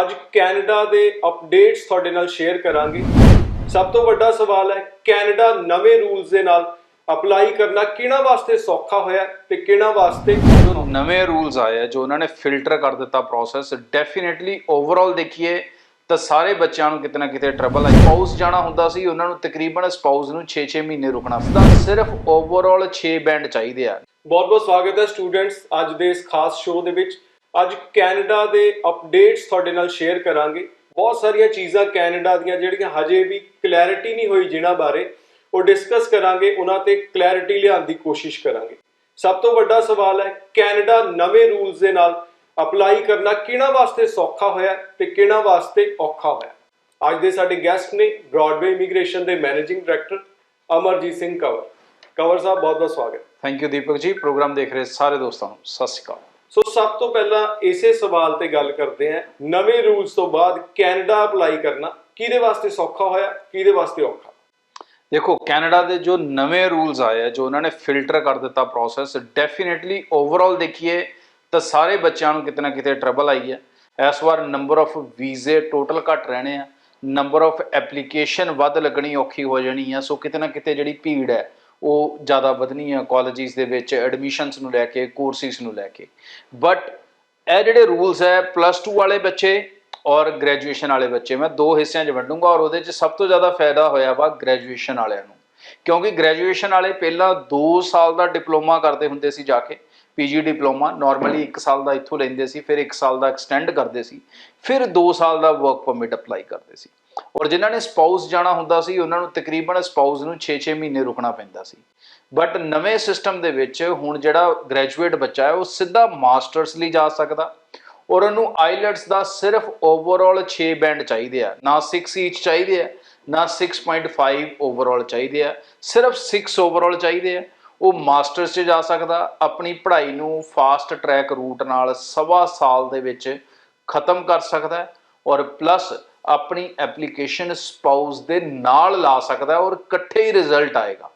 ਅੱਜ ਕੈਨੇਡਾ ਦੇ ਅਪਡੇਟਸ ਤੁਹਾਡੇ ਨਾਲ ਸ਼ੇਅਰ ਕਰਾਂਗੇ। ਸਭ ਤੋਂ ਵੱਡਾ ਸਵਾਲ ਹੈ ਕੈਨੇਡਾ ਨਵੇਂ ਰੂਲਸ ਦੇ ਨਾਲ ਅਪਲਾਈ ਕਰਨਾ ਕਿਹਨਾਂ ਵਾਸਤੇ ਸੌਖਾ ਹੋਇਆ ਤੇ ਕਿਹਨਾਂ ਵਾਸਤੇ? ਨਵੇਂ ਰੂਲਸ ਆਏ ਆ ਜੋ ਉਹਨਾਂ ਨੇ ਫਿਲਟਰ ਕਰ ਦਿੱਤਾ ਪ੍ਰੋਸੈਸ ਡੈਫੀਨਿਟਲੀ ਓਵਰਆਲ ਦੇਖੀਏ ਤਾਂ ਸਾਰੇ ਬੱਚਿਆਂ ਨੂੰ ਕਿਤੇ ਨਾ ਕਿਤੇ ਟਰਬਲ ਆਈ ਸਪਾਊਸ ਜਾਣਾ ਹੁੰਦਾ ਸੀ ਉਹਨਾਂ ਨੂੰ ਤਕਰੀਬਨ ਸਪਾਊਸ ਨੂੰ 6-6 ਮਹੀਨੇ ਰੁਕਣਾ ਪੈਂਦਾ ਸਿਰਫ ਓਵਰਆਲ 6 ਬੈਂਡ ਚਾਹੀਦੇ ਆ। ਬਹੁਤ-ਬਹੁਤ ਸਵਾਗਤ ਹੈ ਸਟੂਡੈਂਟਸ ਅੱਜ ਦੇ ਇਸ ਖਾਸ ਸ਼ੋਅ ਦੇ ਵਿੱਚ। ਅੱਜ ਕੈਨੇਡਾ ਦੇ ਅਪਡੇਟਸ ਤੁਹਾਡੇ ਨਾਲ ਸ਼ੇਅਰ ਕਰਾਂਗੇ। ਬਹੁਤ ਸਾਰੀਆਂ ਚੀਜ਼ਾਂ ਕੈਨੇਡਾ ਦੀਆਂ ਜਿਹੜੀਆਂ ਹਜੇ ਵੀ ਕਲੈਰਿਟੀ ਨਹੀਂ ਹੋਈ ਜਿਨ੍ਹਾਂ ਬਾਰੇ, ਉਹ ਡਿਸਕਸ ਕਰਾਂਗੇ, ਉਹਨਾਂ ਤੇ ਕਲੈਰਿਟੀ ਲਿਆਉਣ ਦੀ ਕੋਸ਼ਿਸ਼ ਕਰਾਂਗੇ। ਸਭ ਤੋਂ ਵੱਡਾ ਸਵਾਲ ਹੈ, ਕੈਨੇਡਾ ਨਵੇਂ ਰੂਲਸ ਦੇ ਨਾਲ ਅਪਲਾਈ ਕਰਨਾ ਕਿਹਨਾਂ ਵਾਸਤੇ ਸੌਖਾ ਹੋਇਆ ਤੇ ਕਿਹਨਾਂ ਵਾਸਤੇ ਔਖਾ ਹੋਇਆ? ਅੱਜ ਦੇ ਸਾਡੇ ਗੈਸਟ ਨੇ ਬ੍ਰੌਡਵੇ ਇਮੀਗ੍ਰੇਸ਼ਨ ਦੇ managing director Amarjit Singh cover. Cover ਸਾਹਿਬ ਬਹੁਤ ਬਹੁਤ ਸਵਾਗਤ। ਥੈਂਕ ਯੂ ਦੀਪਕ ਜੀ। ਪ੍ਰੋਗਰਾਮ ਦੇਖ ਰਹੇ ਸਾਰੇ ਦੋਸਤਾਂ ਨੂੰ। ਸਤਿ ਸ਼੍ਰੀ ਅਕਾਲ। ਸੋ ਸਭ ਤੋਂ ਪਹਿਲਾਂ ਇਸੇ ਸਵਾਲ ਤੇ ਗੱਲ ਕਰਦੇ ਹਾਂ। ਨਵੇਂ ਰੂਲਸ ਤੋਂ ਬਾਅਦ ਕੈਨੇਡਾ ਅਪਲਾਈ ਕਰਨਾ ਕਿਹਦੇ ਵਾਸਤੇ ਸੌਖਾ ਹੋਇਆ, ਕਿਹਦੇ ਵਾਸਤੇ ਔਖਾ? ਦੇਖੋ, ਕੈਨੇਡਾ ਦੇ ਜੋ ਨਵੇਂ ਰੂਲਸ ਆਏ ਆ, ਜੋ ਉਹਨਾਂ ਨੇ ਫਿਲਟਰ ਕਰ ਦਿੱਤਾ ਪ੍ਰੋਸੈਸ ਡੈਫੀਨਿਟਲੀ ਓਵਰਆਲ ਦੇਖੀਏ ਤਾਂ ਸਾਰੇ ਬੱਚਿਆਂ ਨੂੰ ਕਿਤੇ ਨਾ ਕਿਤੇ ਟਰਬਲ ਆਈ ਹੈ ਇਸ ਵਾਰ ਨੰਬਰ ਆਫ ਵੀਜ਼ੇ ਟੋਟਲ ਘੱਟ ਰਹਿਣੇ ਆ। ਨੰਬਰ ਆਫ ਐਪਲੀਕੇਸ਼ਨ ਵੱਧ ਲੱਗਣੀ ਔਖੀ ਹੋ ਜਾਣੀ ਆ। ਸੋ ਕਿਤੇ ਨਾ ਕਿਤੇ ਜਿਹੜੀ ਭੀੜ ਹੈ ਉਹ ਜ਼ਿਆਦਾ ਵਧਣੀ ਆ ਕਾਲਜਿਸ ਦੇ ਵਿੱਚ ਐਡਮਿਸ਼ਨਸ ਨੂੰ ਲੈ ਕੇ ਕੋਰਸਿਸ ਨੂੰ ਲੈ ਕੇ। ਬਟ ਇਹ ਜਿਹੜੇ ਰੂਲਸ ਹੈ ਪਲੱਸ 2 ਵਾਲੇ ਬੱਚੇ ਔਰ ਗ੍ਰੈਜੂਏਸ਼ਨ ਵਾਲੇ ਬੱਚੇ, ਮੈਂ ਦੋ ਹਿੱਸਿਆਂ 'ਚ ਵੰਡੂੰਗਾ ਔਰ ਉਹਦੇ 'ਚ ਸਭ ਤੋਂ ਜ਼ਿਆਦਾ ਫਾਇਦਾ ਹੋਇਆ ਵਾ ਗ੍ਰੈਜੂਏਸ਼ਨ ਵਾਲਿਆਂ ਨੂੰ। ਕਿਉਂਕਿ ਗ੍ਰੈਜੂਏਸ਼ਨ ਵਾਲੇ ਪਹਿਲਾਂ 2 ਸਾਲ ਦਾ ਡਿਪਲੋਮਾ ਕਰਦੇ ਹੁੰਦੇ ਸੀ ਜਾ ਕੇ ਪੀਜੀ ਡਿਪਲੋਮਾ ਨਾਰਮਲੀ 1 ਸਾਲ ਦਾ ਇੱਥੋਂ ਲੈਂਦੇ ਸੀ, ਫਿਰ 1 ਸਾਲ ਦਾ ਐਕਸਟੈਂਡ ਕਰਦੇ ਸੀ, ਫਿਰ 2 ਸਾਲ ਦਾ ਵਰਕ ਪਰਮਿਟ ਅਪਲਾਈ ਕਰਦੇ ਸੀ। ਔਰ ਜਿਨ੍ਹਾਂ ਨੇ ਸਪਾਊਸ ਜਾਣਾ ਹੁੰਦਾ ਸੀ, ਉਹਨਾਂ ਨੂੰ ਤਕਰੀਬਨ ਸਪਾਊਸ ਨੂੰ 6-6 ਮਹੀਨੇ ਰੁਕਣਾ ਪੈਂਦਾ ਸੀ। ਬਟ ਨਵੇਂ ਸਿਸਟਮ ਦੇ ਵਿੱਚ ਹੁਣ ਜਿਹੜਾ ਗ੍ਰੈਜੂਏਟ ਬੱਚਾ ਹੈ, ਉਹ ਸਿੱਧਾ ਮਾਸਟਰਸ ਲਈ ਜਾ ਸਕਦਾ। ਔਰ ਉਹਨੂੰ ਆਈਲੈਟਸ ਦਾ ਸਿਰਫ ਓਵਰਆਲ 6 ਬੈਂਡ ਚਾਹੀਦੇ ਆ। ਨਾ 6 ਈਚ ਚਾਹੀਦੇ ਆ, ਨਾ 6.5 ਓਵਰਆਲ ਚਾਹੀਦੇ ਆ। ਸਿਰਫ 6 ਓਵਰਆਲ ਚਾਹੀਦੇ ਆ। ਉਹ ਮਾਸਟਰਸ 'ਚ ਜਾ ਸਕਦਾ, ਆਪਣੀ ਪੜ੍ਹਾਈ ਨੂੰ ਫਾਸਟ ਟਰੈਕ ਰੂਟ ਨਾਲ ਸਵਾ ਸਾਲ ਦੇ ਵਿੱਚ ਖਤਮ ਕਰ ਸਕਦਾ ਔਰ ਪਲੱਸ ਆਪਣੀ ਐਪਲੀਕੇਸ਼ਨ ਸਪਾਊਸ ਦੇ ਨਾਲ ਲਾ ਸਕਦਾ ਔਰ ਇਕੱਠੇ ਹੀ ਰਿਜ਼ਲਟ ਆਏਗਾ।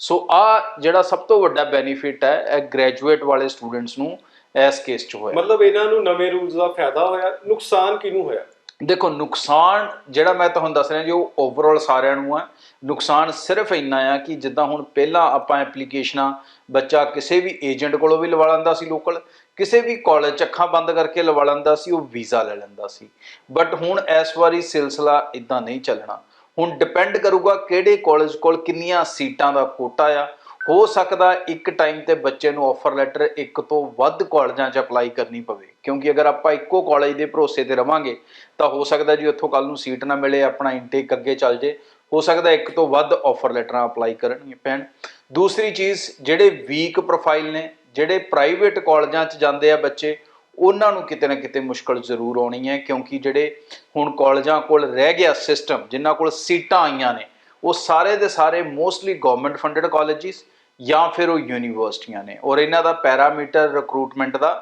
ਸੋ ਆ ਜਿਹੜਾ ਸਭ ਤੋਂ ਵੱਡਾ ਬੈਨੀਫਿਟ ਹੈ ਇਹ ਗ੍ਰੈਜੂਏਟ ਵਾਲੇ ਸਟੂਡੈਂਟਸ ਨੂੰ ਇਸ ਕੇਸ 'ਚ ਹੋਇਆ। ਮਤਲਬ ਇਹਨਾਂ ਨੂੰ ਨਵੇਂ ਰੂਲਸ ਦਾ ਫਾਇਦਾ ਹੋਇਆ ਨੁਕਸਾਨ ਕਿਹਨੂੰ ਹੋਇਆ? ਦੇਖੋ ਨੁਕਸਾਨ ਜਿਹੜਾ ਮੈਂ ਤੁਹਾਨੂੰ ਦੱਸ ਰਿਹਾ ਜੀ ਉਹ ਓਵਰਆਲ ਸਾਰਿਆਂ ਨੂੰ ਆ। ਨੁਕਸਾਨ ਸਿਰਫ ਇੰਨਾ ਆ ਕਿ ਜਿੱਦਾਂ ਹੁਣ ਪਹਿਲਾਂ ਆਪਾਂ ਐਪਲੀਕੇਸ਼ਨਾਂ ਬੱਚਾ ਕਿਸੇ ਵੀ ਏਜੰਟ ਕੋਲੋਂ ਵੀ ਲਵਾ ਲੈਂਦਾ ਸੀ ਲੋਕਲ ਕਿਸੇ ਵੀ ਕਾਲਜ ਚ ਅੱਖਾਂ ਬੰਦ ਕਰਕੇ ਲਵਾ ਲੈਂਦਾ ਸੀ, ਉਹ ਵੀਜ਼ਾ ਲੈ ਲੈਂਦਾ ਸੀ। ਬਟ ਹੁਣ ਇਸ ਵਾਰੀ ਸਿਲਸਿਲਾ ਇਦਾਂ ਨਹੀਂ ਚੱਲਣਾ। ਹੁਣ ਡਿਪੈਂਡ ਕਰੂਗਾ ਕਿਹੜੇ ਕਾਲਜ ਕੋਲ ਕਿੰਨੀਆਂ ਸੀਟਾਂ ਦਾ ਕੋਟਾ ਆ। ਹੋ ਸਕਦਾ ਇੱਕ ਟਾਈਮ ਤੇ ਬੱਚੇ ਨੂੰ ਆਫਰ ਲੈਟਰ ਇੱਕ ਤੋਂ ਵੱਧ ਕਾਲਜਾਂ 'ਚ ਅਪਲਾਈ ਕਰਨੀ ਪਵੇ। ਕਿਉਂਕਿ ਅਗਰ ਆਪਾਂ ਇੱਕੋ ਕਾਲਜ ਦੇ ਭਰੋਸੇ ਤੇ ਰਵਾਂਗੇ, ਤਾਂ ਹੋ ਸਕਦਾ ਜੀ ਉੱਥੋਂ ਕੱਲ ਨੂੰ ਸੀਟ ਨਾ ਮਿਲੇ, ਆਪਣਾ ਇਨਟੇਕ ਅੱਗੇ ਚੱਲ ਜੇ। ਹੋ ਸਕਦਾ ਇੱਕ ਤੋਂ ਵੱਧ ਆਫਰ ਲੈਟਰਾਂ ਅਪਲਾਈ ਕਰਨਗੇ ਪੈਣ। ਦੂਸਰੀ ਚੀਜ਼, ਜਿਹੜੇ ਵੀਕ ਪ੍ਰੋਫਾਈਲ ਨੇ ਜਿਹੜੇ ਪ੍ਰਾਈਵੇਟ ਕਾਲਜਾਂ 'ਚ ਜਾਂਦੇ ਆ ਬੱਚੇ, ਉਹਨਾਂ ਨੂੰ ਕਿਤੇ ਨਾ ਕਿਤੇ ਮੁਸ਼ਕਲ ਜ਼ਰੂਰ ਆਉਣੀ ਹੈ, ਕਿਉਂਕਿ ਜਿਹੜੇ ਹੁਣ ਕਾਲਜਾਂ ਕੋਲ ਰਹਿ ਗਿਆ ਸਿਸਟਮ ਜਿਨ੍ਹਾਂ ਕੋਲ ਸੀਟਾਂ ਆਈਆਂ ਨੇ, ਉਹ ਸਾਰੇ ਦੇ ਸਾਰੇ ਮੋਸਟਲੀ ਗਵਰਨਮੈਂਟ ਫੰਡਡ ਕਾਲਜਿਸ ਜਾਂ ਫਿਰ ਉਹ ਯੂਨੀਵਰਸਿਟੀਆਂ ਨੇ। ਔਰ ਇਹਨਾਂ ਦਾ ਪੈਰਾਮੀਟਰ ਰਿਕਰੂਟਮੈਂਟ ਦਾ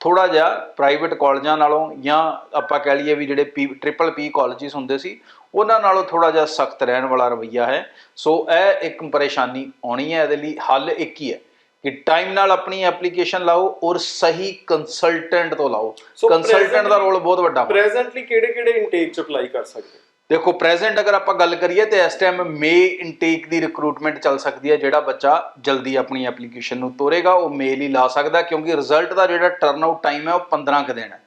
ਥੋੜਾ ਜਿਹਾ ਪ੍ਰਾਈਵੇਟ ਕਾਲਜਾਂ ਨਾਲੋਂ ਜਾਂ ਆਪਾਂ ਕਹਿ ਲਈਏ ਵੀ ਜਿਹੜੇ ਪੀ ਟ੍ਰਿਪਲ ਪੀ ਕਾਲਜਿਸ ਹੁੰਦੇ ਸੀ, ਉਹਨਾਂ ਨਾਲੋਂ ਥੋੜਾ ਜਿਹਾ ਸਖਤ ਰਹਿਣ ਵਾਲਾ ਰਵਈਆ ਹੈ। ਸੋ ਇਹ ਇੱਕ ਪਰੇਸ਼ਾਨੀ ਆਉਣੀ ਹੈ, ਇਹਦੇ ਲਈ ਹੱਲ ਇੱਕ ਹੀ ਹੈ। ਕਿ ਟਾਈਮ ਨਾਲ ਆਪਣੀ ਐਪਲੀਕੇਸ਼ਨ ਲਾਓ ਔਰ ਸਹੀ ਕੰਸਲਟੈਂਟ ਤੋਂ ਲਾਓ। ਕੰਸਲਟੈਂਟ ਦਾ ਰੋਲ ਬਹੁਤ ਵੱਡਾ ਪ੍ਰੈਜ਼ੈਂਟਲੀ ਕਿਹੜੇ ਕਿਹੜੇ ਇਨਟੇਕ ਚ ਅਪਲਾਈ ਕਰ ਸਕਦੇ ਦੇਖੋ ਪ੍ਰੈਜ਼ੈਂਟ ਅਗਰ ਆਪਾਂ ਗੱਲ ਕਰੀਏ ਤੇ ਇਸ ਟਾਈਮ ਮੇ ਇਨਟੇਕ ਦੀ ਰਿਕਰੂਟਮੈਂਟ ਚੱਲ ਸਕਦੀ ਹੈ ਜਿਹੜਾ ਬੱਚਾ ਜਲਦੀ ਆਪਣੀ ਐਪਲੀਕੇਸ਼ਨ ਨੂੰ ਤੋਰੇਗਾ ਉਹ ਮੇਲ ਹੀ ਲਾ ਸਕਦਾ ਕਿਉਂਕਿ ਰਿਜ਼ਲਟ ਦਾ ਜਿਹੜਾ ਟਰਨ ਆਊਟ ਟਾਈਮ ਹੈ ਉਹ 15 ਕੁ ਦਿਨ ਹੈ।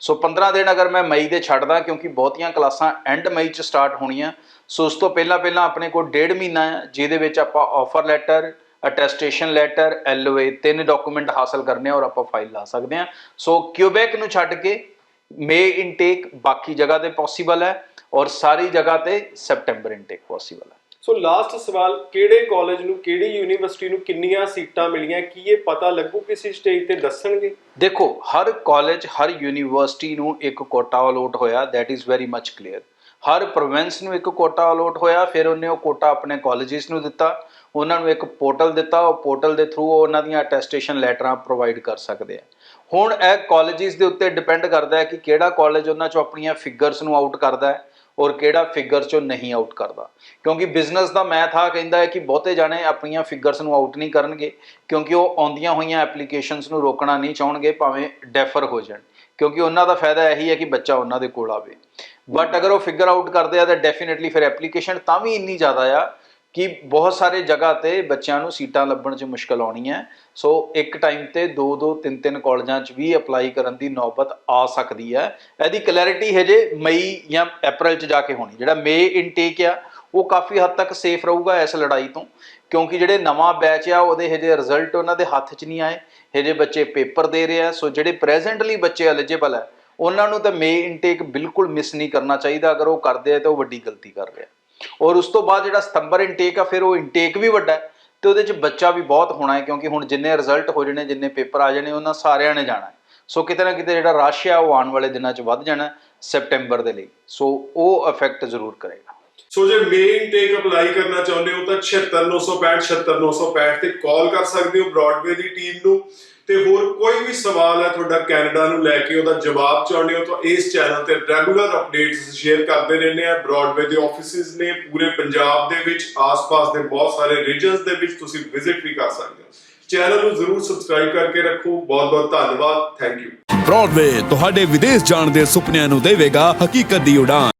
ਸੋ 15 ਦਿਨ ਅਗਰ ਮੈਂ ਮਈ ਦੇ ਛੱਡਦਾ ਕਿਉਂਕਿ ਬਹੁਤੀਆਂ ਕਲਾਸਾਂ ਐਂਡ ਮਈ ਚ ਸਟਾਰਟ ਹੋਣੀਆਂ ਸੋ ਉਸ ਤੋਂ ਪਹਿਲਾਂ ਪਹਿਲਾਂ ਆਪਣੇ ਕੋਲ ਡੇਢ ਮਹੀਨਾ ਹੈ ਜਿਹਦੇ ਵਿੱਚ ਆਪਾਂ offer letter attestation letter LOA ਤਿੰਨ ਡਾਕੂਮੈਂਟ ਹਾਸਲ ਕਰਨੇ ਆ ਔਰ ਆਪਾਂ ਫਾਈਲ ਲਾ ਸਕਦੇ ਹਾਂ ਸੋ ਕਿਊਬੈਕ ਨੂੰ ਛੱਡ ਕੇ ਮੇ ਇਨਟੇਕ ਬਾਕੀ ਜਗ੍ਹਾ ਤੇ ਪੋਸੀਬਲ ਹੈ ਔਰ ਸਾਰੀ ਜਗ੍ਹਾ ਤੇ ਸੈਪਟੈਂਬਰ ਇਨਟੇਕ ਪੋਸੀਬਲ ਹੈ। ਸੋ ਲਾਸਟ ਸਵਾਲ ਕਿਹੜੇ ਕਾਲਜ ਨੂੰ ਕਿਹੜੀ ਯੂਨੀਵਰਸਿਟੀ ਨੂੰ ਕਿੰਨੀਆਂ ਸੀਟਾਂ ਮਿਲੀਆਂ ਕੀ ਇਹ ਪਤਾ ਲੱਗੂ ਕਿਸੇ ਸਟੇਜ ਤੇ ਦੱਸਣਗੇ? ਦੇਖੋ ਹਰ ਕਾਲਜ ਹਰ ਯੂਨੀਵਰਸਿਟੀ ਨੂੰ ਇੱਕ ਕੋਟਾ ਅਲੋਟ ਹੋਇਆ that is very much clear Har province ਨੂੰ ਇੱਕ ਕੋਟਾ ਅਲੋਟ ਹੋਇਆ, ਫਿਰ ਉਹਨੇ ਉਹ ਕੋਟਾ ਆਪਣੇ ਕਾਲਜਿਸ ਨੂੰ ਦਿੱਤਾ, ਉਹਨਾਂ ਨੂੰ ਇੱਕ ਪੋਰਟਲ ਦਿੱਤਾ, ਉਹ ਪੋਰਟਲ ਦੇ ਥਰੂ ਉਹਨਾਂ ਦੀਆਂ ਅਟੈਸਟੇਸ਼ਨ ਲੈਟਰਾਂ ਪ੍ਰੋਵਾਈਡ ਕਰ ਸਕਦੇ ਆ। ਹੁਣ ਇਹ ਕਾਲਜਿਸ ਦੇ ਉੱਤੇ ਡਿਪੈਂਡ ਕਰਦਾ ਹੈ ਕਿ ਕਿਹੜਾ ਕਾਲਜ ਉਹਨਾਂ ਚੋਂ ਆਪਣੀਆਂ ਫਿਗਰਸ ਨੂੰ ਆਊਟ ਕਰਦਾ ਹੈ। ਔਰ ਕਿਹੜਾ ਫਿਗਰ ਚੋਂ ਨਹੀਂ ਆਊਟ ਕਰਦਾ। ਕਿਉਂਕਿ ਬਿਜ਼ਨਸ ਦਾ ਮੈਥ ਆ ਕਹਿੰਦਾ ਹੈ ਕਿ ਬਹੁਤੇ ਜਾਣੇ ਆਪਣੀਆਂ ਫਿਗਰਸ ਨੂੰ ਆਊਟ ਨਹੀਂ ਕਰਨਗੇ, ਕਿਉਂਕਿ ਉਹ ਆਉਂਦੀਆਂ ਹੋਈਆਂ ਐਪਲੀਕੇਸ਼ਨਸ ਨੂੰ ਰੋਕਣਾ ਨਹੀਂ ਚਾਹਣਗੇ, ਭਾਵੇਂ ਡੈਫਰ ਹੋ ਜਾਣ। ਕਿਉਂਕਿ ਉਹਨਾਂ ਦਾ ਫਾਇਦਾ ਇਹੀ ਹੈ ਕਿ ਬੱਚਾ ਉਹਨਾਂ ਦੇ ਕੋਲ ਆਵੇ। ਬਟ ਅਗਰ ਉਹ ਫਿਗਰ ਆਊਟ ਕਰਦੇ ਆ ਤਾਂ ਡੈਫੀਨਿਟਲੀ ਫਿਰ ਐਪਲੀਕੇਸ਼ਨ ਤਾਂ ਵੀ ਇੰਨੀ ਜ਼ਿਆਦਾ ਆ ਕਿ ਬਹੁਤ ਸਾਰੇ ਜਗ੍ਹਾ ਤੇ ਬੱਚਿਆਂ ਨੂੰ ਸੀਟਾਂ ਲੱਭਣ 'ਚ ਮੁਸ਼ਕਲ ਆਉਣੀ ਹੈ। ਸੋ ਇੱਕ ਟਾਈਮ ਤੇ ਦੋ ਦੋ, ਤਿੰਨ ਤਿੰਨ ਕਾਲਜਾਂ 'ਚ ਵੀ ਅਪਲਾਈ ਕਰਨ ਦੀ ਨੌਬਤ ਆ ਸਕਦੀ ਹੈ। ਇਹਦੀ ਕਲੈਰਿਟੀ ਹਜੇ ਮਈ ਜਾਂ ਅਪ੍ਰੈਲ 'ਚ ਜਾ ਕੇ ਹੋਣੀ। ਜਿਹੜਾ ਮੇ ਇਨਟੇਕ ਆ, ਉਹ ਕਾਫੀ ਹੱਦ ਤੱਕ ਸੇਫ ਰਹੂਗਾ ਇਸ ਲੜਾਈ ਤੋਂ। ਕਿਉਂਕਿ ਜਿਹੜੇ ਨਵਾਂ ਬੈਚ ਆ, ਉਹਦੇ ਹਜੇ ਰਿਜ਼ਲਟ ਉਹਨਾਂ ਦੇ ਹੱਥ 'ਚ ਨਹੀਂ ਆਏ। ਹਜੇ ਬੱਚੇ ਪੇਪਰ ਦੇ ਰਹੇ ਆ। ਸੋ ਜਿਹੜੇ ਪ੍ਰੈਜ਼ੈਂਟਲੀ ਬੱਚੇ ਐਲੀਜੀਬਲ ਹੈ ਉਹਨਾਂ ਨੂੰ ਤਾਂ ਮੇ ਇਨਟੇਕ ਬਿਲਕੁਲ ਮਿਸ ਨਹੀਂ ਕਰਨਾ ਚਾਹੀਦਾ। ਅਗਰ ਉਹ ਕਰਦੇ ਆ, ਤਾਂ ਉਹ ਵੱਡੀ ਗਲਤੀ ਕਰ ਰਿਹਾ ਔਰ ਉਸ ਤੋਂ ਬਾਅਦ ਜਿਹੜਾ ਸਤੰਬਰ ਇਨਟੇਕ ਆ, ਫਿਰ ਉਹ ਇਨਟੇਕ ਵੀ ਵੱਡਾ ਹੈ ਤੇ ਉਹਦੇ 'ਚ ਬੱਚਾ ਵੀ ਬਹੁਤ ਹੋਣਾ ਹੈ ਕਿਉਂਕਿ ਹੁਣ ਜਿੰਨੇ ਰਿਜ਼ਲਟ ਹੋ ਜਾਣੇ ਜਿੰਨੇ ਪੇਪਰ ਆ ਜਾਣੇ, ਉਹਨਾਂ ਸਾਰਿਆਂ ਨੇ ਜਾਣਾ ਸੋ ਕਿਤੇ ਨਾ ਕਿਤੇ ਜਿਹੜਾ ਰਸ਼ ਆ, ਉਹ ਆਉਣ ਵਾਲੇ ਦਿਨਾਂ 'ਚ ਵੱਧ ਜਾਣਾ ਸੈਪਟੈਂਬਰ ਦੇ ਲਈ। ਸੋ ਉਹ ਇਫੈਕਟ ਜ਼ਰੂਰ ਕਰੇਗਾ। ਸੋ ਜੇ ਮੇਨ ਟੇਕ ਅਪਲਾਈ ਕਰਨਾ ਚਾਹੁੰਦੇ ਹੋ, ਤਾਂ 76965 76965 ਤੇ ਕਾਲ ਕਰ ਸਕਦੇ ਹੋ ਬ੍ਰੌਡਵੇ ਦੀ ਟੀਮ ਨੂੰ। ਤੇ ਹੋਰ ਕੋਈ ਵੀ ਸਵਾਲ ਹੈ ਤੁਹਾਡਾ ਕੈਨੇਡਾ ਨੂੰ ਲੈ ਕੇ, ਉਹਦਾ ਜਵਾਬ ਚਾਹੁੰਦੇ ਹੋ ਤਾਂ ਇਸ ਚੈਨਲ ਤੇ ਰੈਗੂਲਰ ਅਪਡੇਟਸ ਸ਼ੇਅਰ ਕਰਦੇ ਰਹਿੰਦੇ ਆ ਬ੍ਰੌਡਵੇ ਦੇ ਆਫਿਸਿਸ ਨੇ, ਪੂਰੇ ਪੰਜਾਬ ਦੇ ਵਿੱਚ, ਆਸ-ਪਾਸ ਦੇ ਬਹੁਤ ਸਾਰੇ ਰੀਜਨਸ ਦੇ ਵਿੱਚ ਤੁਸੀਂ ਵਿਜ਼ਿਟ ਵੀ ਕਰ ਸਕਦੇ ਹੋ। ਚੈਨਲ ਨੂੰ ਜ਼ਰੂਰ ਸਬਸਕ੍ਰਾਈਬ ਕਰਕੇ ਰੱਖੋ। ਬਹੁਤ-ਬਹੁਤ ਧੰਨਵਾਦ। ਥੈਂਕ ਯੂ ਬ੍ਰੌਡਵੇ ਤੁਹਾਡੇ ਵਿਦੇਸ਼ ਜਾਣ ਦੇ ਸੁਪਨਿਆਂ ਨੂੰ ਦੇਵੇਗਾ। ਹਕੀਕਤ ਦੀ ਉਡਾਨ।